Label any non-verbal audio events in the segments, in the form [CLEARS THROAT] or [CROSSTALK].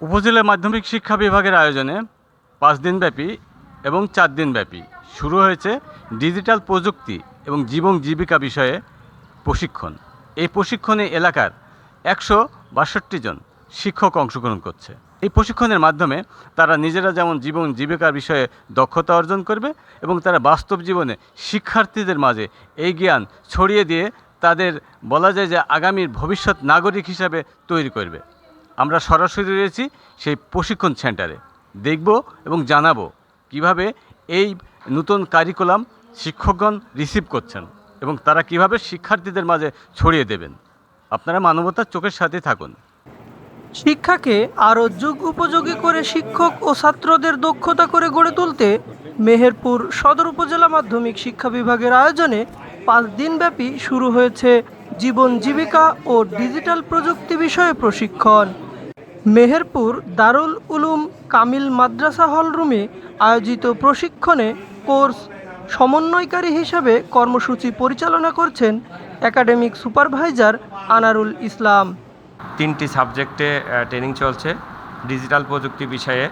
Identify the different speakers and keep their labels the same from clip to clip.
Speaker 1: উপজেলা মাধ্যমিক শিক্ষা বিভাগের আয়োজনে পাঁচ দিনব্যাপী এবং চার দিনব্যাপী শুরু হয়েছে ডিজিটাল প্রযুক্তি এবং জীবন জীবিকা বিষয়ে প্রশিক্ষণ। এই প্রশিক্ষণে এলাকার একশো বাষট্টি জন শিক্ষক অংশগ্রহণ করছে। এই প্রশিক্ষণের মাধ্যমে তারা নিজেরা যেমন জীবন জীবিকার বিষয়ে দক্ষতা অর্জন করবে এবং তারা বাস্তব জীবনে শিক্ষার্থীদের মাঝে এই জ্ঞান ছড়িয়ে দিয়ে তাদের বলা যায় যে আগামীর ভবিষ্যৎ নাগরিক হিসাবে তৈরি করবে। আমরা সরাসরি রয়েছি সেই প্রশিক্ষণ সেন্টারে। দেখব এবং জানাব কীভাবে এই নতুন কারিকুলাম শিক্ষকগণ রিসিভ করছেন এবং তারা কীভাবে শিক্ষার্থীদের মাঝে ছড়িয়ে দেবেন। আপনারা মানবতার চোখের সাথে থাকুন।
Speaker 2: শিক্ষাকে আরও যুগ উপযোগী করে শিক্ষক ও ছাত্রদের দক্ষতা করে গড়ে তুলতে মেহেরপুর সদর উপজেলা মাধ্যমিক শিক্ষা বিভাগের আয়োজনে পাঁচ দিনব্যাপী শুরু হয়েছে জীবন জীবিকা ও ডিজিটাল প্রযুক্তি বিষয়ে প্রশিক্ষণ। মেহেরপুর দারুল উলুম কামিল মাদ্রাসা হলরুমে আয়োজিত প্রশিক্ষণে কোর্স সমন্বয়কারী হিসেবে কর্মসূচি পরিচালনা করছেন একাডেমিক সুপারভাইজার আনারুল ইসলাম।
Speaker 3: তিনটি সাবজেক্টে ট্রেনিং চলছে। ডিজিটাল প্রযুক্তি বিষয়ে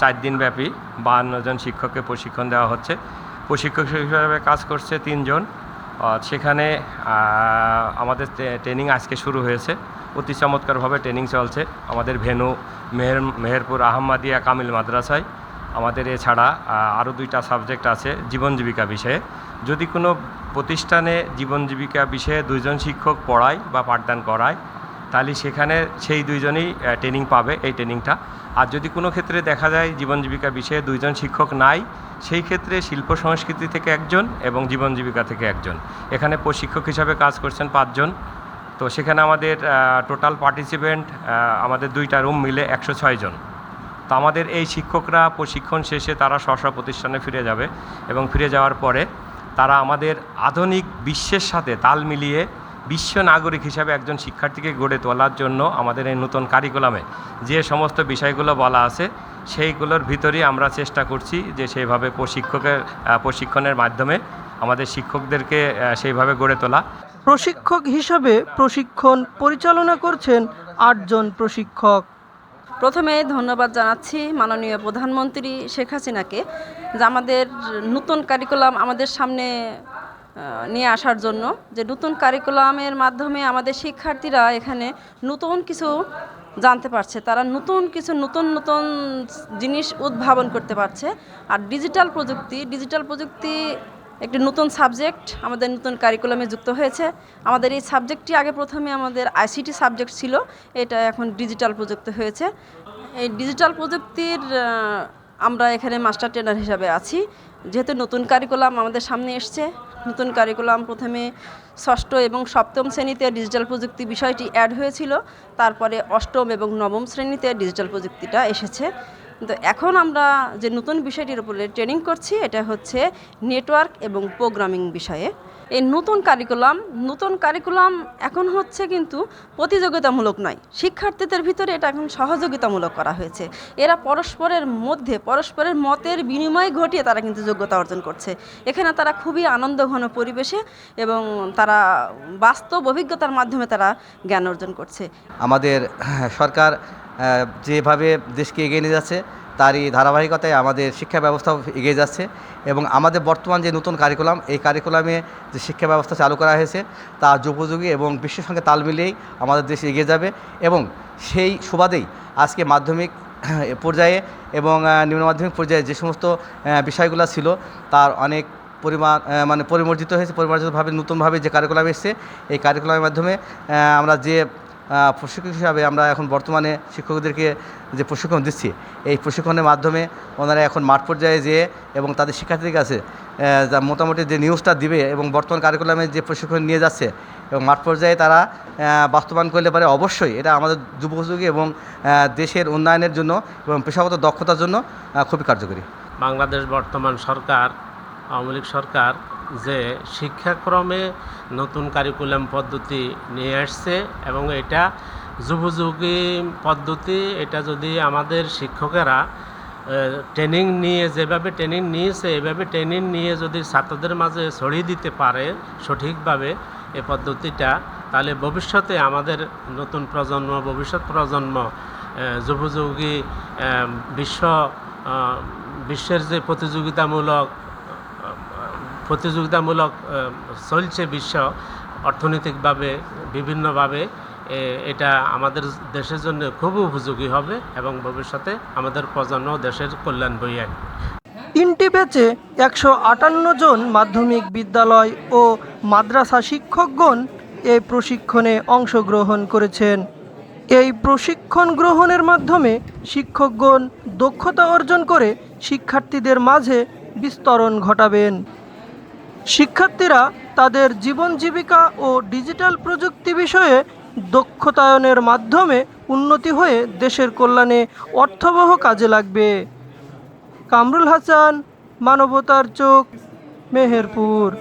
Speaker 3: চার দিনব্যাপী বাহান্ন জন শিক্ষককে প্রশিক্ষণ দেওয়া হচ্ছে। প্রশিক্ষক হিসেবে কাজ করছে তিনজন। সেখানে আমাদের ট্রেনিং আজকে শুরু হয়েছে। অতি চমৎকারভাবে ট্রেনিং চলছে। আমাদের ভেনু, মেহের, মেহেরপুর আহমদিয়া কামিল মাদ্রাসায়। আমাদের এছাড়া আরও দুইটা সাবজেক্ট আছে, জীবন জীবিকা বিষয়ে। যদি কোনো প্রতিষ্ঠানে জীবন জীবিকা বিষয়ে দুইজন শিক্ষক পড়ায় বা পাঠদান করায়, তাহলে সেখানে সেই দুইজনই ট্রেনিং পাবে এই ট্রেনিংটা আর যদি কোনো ক্ষেত্রে দেখা যায় জীবন জীবিকা বিষয়ে দুইজন শিক্ষক নাই, সেই ক্ষেত্রে শিল্প সংস্কৃতি থেকে একজন এবং জীবন জীবিকা থেকে একজন। এখানে প্রশিক্ষক হিসাবে কাজ করছেন পাঁচজন। তো সেখানে আমাদের টোটাল পার্টিসিপেন্ট আমাদের দুইটা রুম মিলে একশো ছয় জন। তো আমাদের এই শিক্ষকরা প্রশিক্ষণ শেষে তারা স্ব প্রতিষ্ঠানে ফিরে যাবে এবং ফিরে যাওয়ার পরে তারা আমাদের আধুনিক বিশ্বের সাথে তাল মিলিয়ে বিশ্ব নাগরিক হিসাবে একজন শিক্ষার্থীকে গড়ে তোলার জন্য আমাদের এই নতুন কারিকুলামে যে সমস্ত বিষয়গুলো বলা আছে, সেইগুলোর ভিতরেই আমরা চেষ্টা করছি যে সেইভাবে প্রশিক্ষকের প্রশিক্ষণের মাধ্যমে আমাদের শিক্ষকদেরকে সেইভাবে গড়ে তোলা।
Speaker 2: প্রশিক্ষক হিসাবে প্রশিক্ষণ পরিচালনা করছেন আটজন প্রশিক্ষক।
Speaker 4: প্রথমে ধন্যবাদ জানাচ্ছি মাননীয় প্রধানমন্ত্রী শেখ হাসিনাকে যে আমাদের নতুন কারিকুলাম আমাদের সামনে নিয়ে আসার জন্য যে নতুন কারিকুলামের মাধ্যমে আমাদের শিক্ষার্থীরা এখানে নতুন কিছু জানতে পারছে। তারা নতুন কিছু নতুন নতুন জিনিস উদ্ভাবন করতে পারছে। আর ডিজিটাল প্রযুক্তি ডিজিটাল প্রযুক্তি একটি নতুন সাবজেক্ট আমাদের নতুন কারিকুলামে যুক্ত হয়েছে। আমাদের এই সাবজেক্টটি আগে প্রথমে আমাদের আইসিটি সাবজেক্ট ছিল, এটা এখন ডিজিটাল প্রযুক্তি হয়েছে। এই ডিজিটাল প্রযুক্তির আমরা এখানে মাস্টার ট্রেনার হিসাবে আছি। যেহেতু নতুন কারিকুলাম আমাদের সামনে এসছে, নতুন কারিকুলাম প্রথমে ষষ্ঠ এবং সপ্তম শ্রেণীতে ডিজিটাল প্রযুক্তি বিষয়টি অ্যাড হয়েছিল, তারপরে অষ্টম এবং নবম শ্রেণীতে ডিজিটাল প্রযুক্তিটা এসেছে। কিন্তু এখন আমরা যে নতুন বিষয়টির উপরে ট্রেনিং করছি, এটা হচ্ছে নেটওয়ার্ক এবং প্রোগ্রামিং বিষয়ে। এই নতুন কারিকুলাম নতুন কারিকুলাম এখন হচ্ছে কিন্তু প্রতিযোগিতামূলক নয়, শিক্ষার্থীদের ভিতরে এটা এখন সহযোগিতামূলক করা হয়েছে। এরা পরস্পরের মধ্যে, পরস্পরের মতের বিনিময় ঘটিয়ে তারা কিন্তু যোগ্যতা অর্জন করছে। এখানে তারা খুবই আনন্দঘন পরিবেশে এবং তারা বাস্তব অভিজ্ঞতার মাধ্যমে তারা জ্ঞান অর্জন করছে।
Speaker 5: আমাদের সরকার যেভাবে দেশকে এগিয়ে নিয়ে যাচ্ছে, তারই ধারাবাহিকতায় আমাদের শিক্ষা ব্যবস্থাও এগিয়ে যাচ্ছে এবং আমাদের বর্তমান যে নতুন কারিকুলাম এই কারিকুলামে যে শিক্ষা ব্যবস্থা চালু করা হয়েছে, তা যুপোযোগী এবং বিশ্বের সঙ্গে তাল মিলিয়েই আমাদের দেশ এগিয়ে যাবে এবং সেই সুবাদেই আজকে মাধ্যমিক [CLEARS THROAT] পর্যায়ে এবং নিম্ন মাধ্যমিক পর্যায়ে যে সমস্ত বিষয়গুলো ছিল, তার অনেক পরিমাণ মানে পরিমার্জিত হয়েছে পরিমার্জিতভাবে নতুনভাবে যে কারিকুলাম এসছে, এই কারিকুলামের মাধ্যমে আমরা যে প্রশিক্ষক হিসাবে আমরা এখন বর্তমানে শিক্ষকদেরকে যে প্রশিক্ষণ দিচ্ছি, এই প্রশিক্ষণের মাধ্যমে ওনারা এখন মাঠ পর্যায়ে যেয়ে এবং তাদের শিক্ষার্থীদের কাছে যা মোটামুটি যে নিউজটা দিবে এবং বর্তমান কারিকুলামে যে প্রশিক্ষণ নিয়ে যাচ্ছে এবং মাঠ পর্যায়ে তারা বাস্তবায়ন করলে পারে অবশ্যই এটা আমাদের যুবযোগী এবং দেশের উন্নয়নের জন্য এবং পেশাগত দক্ষতার জন্য খুবই কার্যকরী।
Speaker 6: বাংলাদেশ বর্তমান সরকার, আওয়ামী সরকার যে শিক্ষাক্রমে নতুন কারিকুলাম পদ্ধতি নিয়ে আসছে এবং এটা যুবযোগী পদ্ধতি, এটা যদি আমাদের শিক্ষকেরা ট্রেনিং নিয়ে, যেভাবে ট্রেনিং নিয়েছে, এভাবে ট্রেনিং নিয়ে যদি ছাত্রদের মাঝে ছড়িয়ে দিতে পারে সঠিকভাবে এই পদ্ধতিটা, তাহলে ভবিষ্যতে আমাদের নতুন প্রজন্ম, ভবিষ্যৎ প্রজন্ম যুপযোগী বিশ্ব বিশ্বের যে প্রতিযোগিতামূলক প্রতিযোগিতামূলক চলছে বিশ্ব অর্থনৈতিকভাবে বিভিন্নভাবে এটা আমাদের দেশের জন্য খুব উপযোগী হবে এবং ভবিষ্যতে আমাদের প্রজন্ম দেশের কল্যাণ বইয়ে।
Speaker 2: তিনটি ব্যাচে একশো আটান্ন জন মাধ্যমিক বিদ্যালয় ও মাদ্রাসা শিক্ষকগণ এই প্রশিক্ষণে অংশগ্রহণ করেছেন এই প্রশিক্ষণ গ্রহণের মাধ্যমে শিক্ষকগণ দক্ষতা অর্জন করে শিক্ষার্থীদের মাঝে বিস্তরণ ঘটাবেন শিক্ষার্থীরা তাদের জীবন জীবিকা ও ডিজিটাল প্রযুক্তি বিষয়ে দক্ষতায়নের মাধ্যমে উন্নতি হয়ে দেশের কল্যাণে অর্থবহ কাজে লাগবে। কামরুল হাসান, মানবতার চোখ, মেহেরপুর।